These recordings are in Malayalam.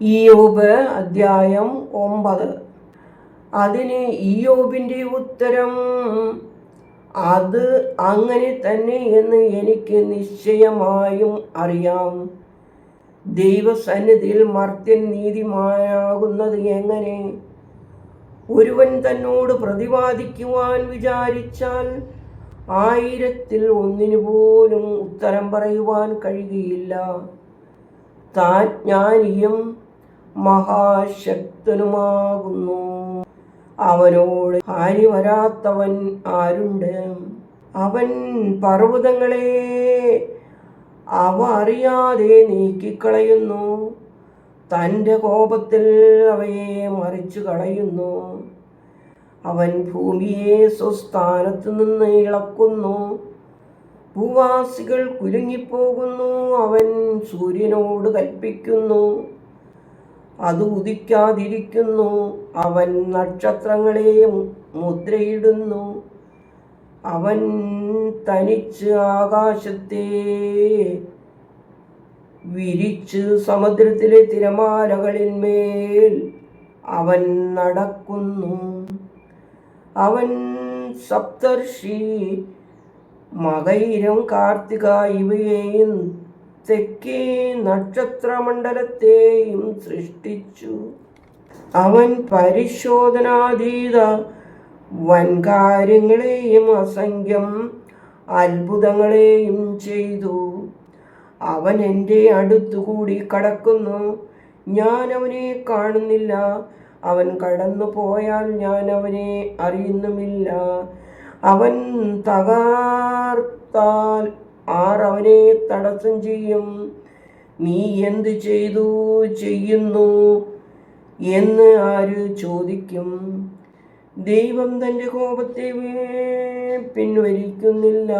ഇയോബ് അദ്ധ്യായം ഒമ്പത്. അതിന് ഇയോബിന്റെ ഉത്തരം അത് അങ്ങനെ തന്നെ എന്ന് എനിക്ക് നിശ്ചയമായും അറിയാം. ദൈവസന്നിധിയിൽ മർത്യൻ നീതിമാനാകുന്നത് എങ്ങനെ? ഒരുവൻ തന്നോട് പ്രതിപാദിക്കുവാൻ വിചാരിച്ചാൽ ആയിരത്തിൽ ഒന്നിനു പോലും ഉത്തരം പറയുവാൻ കഴിയുകയില്ല. താൻ ജ്ഞാനിയും മഹാശക്തനുമാകുന്നു. അവനോട് ഹാനി വരാത്തവൻ ആരുണ്ട്? അവൻ പർവതങ്ങളെ അവ അറിയാതെ നീക്കിക്കളയുന്നു. തന്റെ കോപത്തിൽ അവയെ മറിച്ചു കളയുന്നു. അവൻ ഭൂമിയെ സ്വസ്ഥാനത്ത് നിന്ന് ഇളക്കുന്നു. ഭൂവാസികൾ കുലുങ്ങിപ്പോകുന്നു. അവൻ സൂര്യനോട് കൽപ്പിക്കുന്നു. അത് ഉദിക്കാതിരിക്കുന്നു. അവൻ നക്ഷത്രങ്ങളെ മുദ്രയിടുന്നു. അവൻ തനിച്ച് ആകാശത്തെ വിരിച്ച് സമുദ്രത്തിലെ തിരമാലകളിന്മേൽ അവൻ നടക്കുന്നു. അവൻ സപ്തർഷി മകൈരം കാർത്തിക ഇവയെയും തെക്കേ നക്ഷത്രമണ്ഡലത്തെയും സൃഷ്ടിച്ചു. അവൻ പരിശോധനാതീത വൻകാര്യങ്ങളെയും അസംഖ്യം അത്ഭുതങ്ങളെയും ചെയ്തു. അവൻ എന്റെ അടുത്തുകൂടി കടക്കുന്നു. ഞാൻ അവനെ കാണുന്നില്ല. അവൻ കടന്നു പോയാൽ ഞാൻ അവനെ അറിയുന്നുമില്ല. അവൻ തകർത്താൽ ആർ അവനെ തടസ്സം ചെയ്യും. നീ എന്ത് ചെയ്തു? ചെയ്യുന്നു എന്ന് ആര് ചോദിക്കും. ദൈവം തന്റെ കോപത്തെ പിൻവലിക്കുന്നില്ല.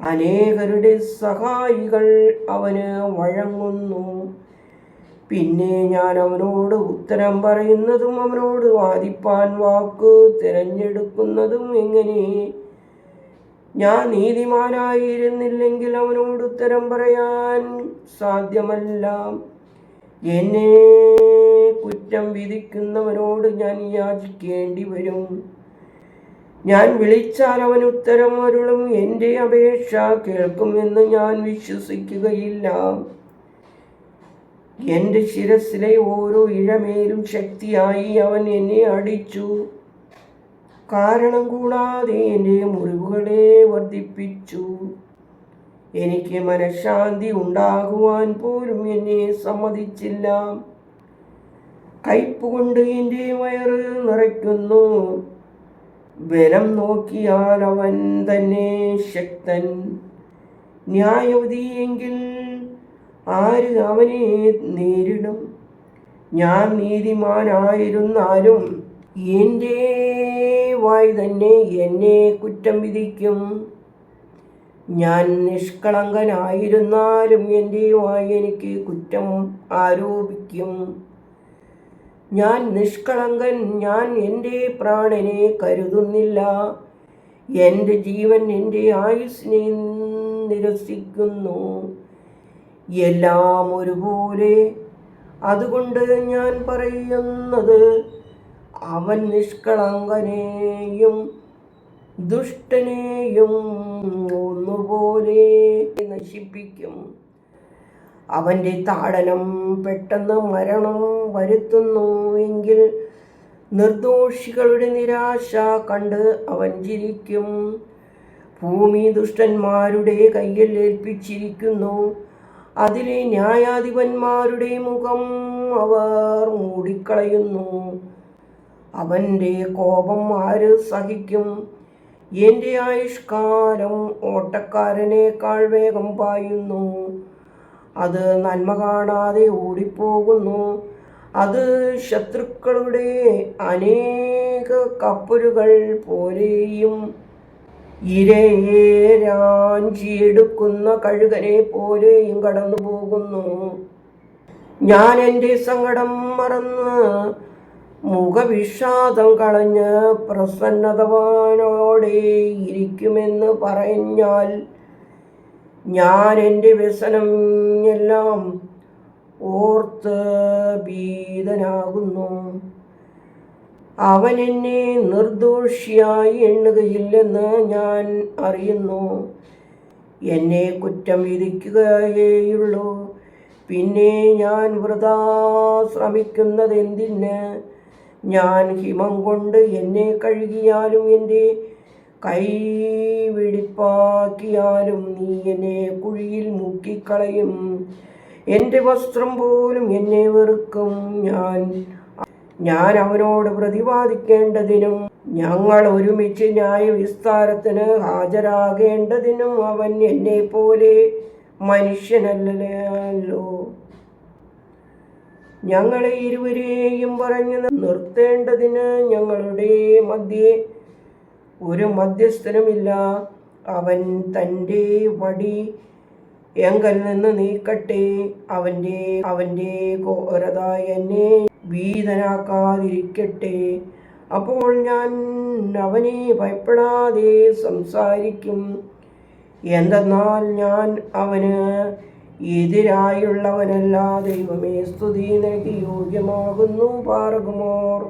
അനേകരുടെ സഹായികൾ അവന് വഴങ്ങുന്നു. പിന്നെ ഞാൻ അവനോട് ഉത്തരം പറയുന്നതും അവനോട് വാദിപ്പാൻ വാക്ക് തിരഞ്ഞെടുക്കുന്നതും എങ്ങനെ? ഞാൻ നീതിമാനായിരുന്നില്ലെങ്കിൽ അവനോട് ഉത്തരം പറയാൻ സാധ്യമല്ല. എന്നെ കുറ്റം വിധിക്കുന്നവനോട് ഞാൻ യാചിക്കേണ്ടി വരും. ഞാൻ വിളിച്ചാൽ അവൻ ഉത്തരം അരുളും. എന്റെ അപേക്ഷ കേൾക്കുമെന്ന് ഞാൻ വിശ്വസിക്കുകയില്ല. എന്റെ ശിരസിലെ ഓരോ ഇഴമേലും ശക്തിയായി അവൻ എന്നെ അടിച്ചു. കാരണം കൂടാതെ എന്റെ മുറിവുകളെ വർദ്ധിപ്പിച്ചു. എനിക്ക് മനഃശാന്തി ഉണ്ടാകുവാൻ പോലും എന്നെ സമ്മതിച്ചില്ല. കയ്പ് കൊണ്ട് എന്റെ വയറ് നിറയ്ക്കുന്നു. ബലം നോക്കിയാൽ അവൻ തന്നെ ശക്തൻ. ന്യായവതിയെങ്കിൽ ആര് അവനെ നേരിടും? ഞാൻ നീതിമാനായിരുന്നാലും എന്റെ വായ് തന്നെ എന്നെ കുറ്റം വിധിക്കും. ഞാൻ നിഷ്കളങ്കനായിരുന്നാലും എന്റെ വായി എനിക്ക് കുറ്റം ആരോപിക്കും. ഞാൻ നിഷ്കളങ്കൻ ഞാൻ എന്റെ പ്രാണനെ കരുതുന്നില്ല. എന്റെ ജീവൻ എന്റെ ആയുസ്സിനെ നിരസിക്കുന്നു. എല്ലാം ഒരുപോലെ. അതുകൊണ്ട് ഞാൻ പറയുന്നത് അവൻ നിഷ്കളങ്കനെയും ദുഷ്ടനെയും ഒന്നുപോലെ നശിപ്പിക്കും. അവന്റെ താടനം പെട്ടെന്ന് മരണം വരുത്തുന്നു എങ്കിൽ നിർദോഷികളുടെ നിരാശ കണ്ട് അവൻ ചിരിക്കും. ഭൂമി ദുഷ്ടന്മാരുടെ കയ്യിൽ ഏൽപ്പിച്ചിരിക്കുന്നു. അതിലെ ന്യായാധിപന്മാരുടെ മുഖം അവർ മൂടിക്കളയുന്നു. അവന്റെ കോപം ആര് സഹിക്കും? എന്റെ ആയുഷ്കാലം ഓട്ടക്കാരനേക്കാൾ വേഗം പായുന്നു. അത് നന്മ കാണാതെ ഓടിപ്പോകുന്നു. അത് ശത്രുക്കളുടെ അനേക കപ്പലുകൾ പോലെയും ഇരയെ രാഞ്ചിയെടുക്കുന്ന കഴുകനെ പോലെയും കടന്നു പോകുന്നു ഞാൻ എന്റെ സങ്കടം മറന്ന് മുഖവിഷാദം കളഞ്ഞ് പ്രസന്നതവാനോടെ ഇരിക്കുമെന്ന് പറഞ്ഞാൽ ഞാൻ എന്റെ വ്യസനം എല്ലാം ഓർത്ത് ഭീതനാകുന്നു. അവൻ എന്നെ നിർദോഷിയായി എണ്ണുകയില്ലെന്ന് ഞാൻ അറിയുന്നു. എന്നെ കുറ്റം വിധിക്കുകയേയുള്ളൂ. പിന്നെ ഞാൻ വൃതാ ശ്രമിക്കുന്നത് എന്തിന് ഞാൻ ഹിമം കൊണ്ട് എന്നെ കഴുകിയാലും എന്റെ കൈ വെടിപ്പാക്കിയാലും നീ എന്നെ കുഴിയിൽ മുക്കിക്കളയും. എന്റെ വസ്ത്രം പോലും എന്നെ വെറുക്കും. ഞാൻ ഞാൻ അവനോട് പ്രതിപാദിക്കേണ്ടതിനും ഞങ്ങൾ ഒരുമിച്ച് ന്യായവിസ്താരത്തിന് ഹാജരാകേണ്ടതിനും അവൻ എന്നെ പോലെ മനുഷ്യനല്ലല്ലോ. ഞങ്ങളെ ഇരുവരെയും പറഞ്ഞു നിർത്തേണ്ടതിന് ഞങ്ങളുടെ മധ്യേ ഒരു മധ്യസ്ഥനുമില്ല. അവൻ തന്റെ വടി എങ്കൽ നിന്ന് നീക്കട്ടെ. അവന്റെ അവന്റെ ഘോരത എന്നെ ഭീതനാക്കാതിരിക്കട്ടെ. അപ്പോൾ ഞാൻ അവനെ ഭയപ്പെടാതെ സംസാരിക്കും. എന്തെന്നാൽ ഞാൻ അവന് എതിരായുള്ളവനല്ല ദൈവമേ സ്തുതി നിനക്ക് യോഗ്യമാകുന്നു പാർക്കുമോർ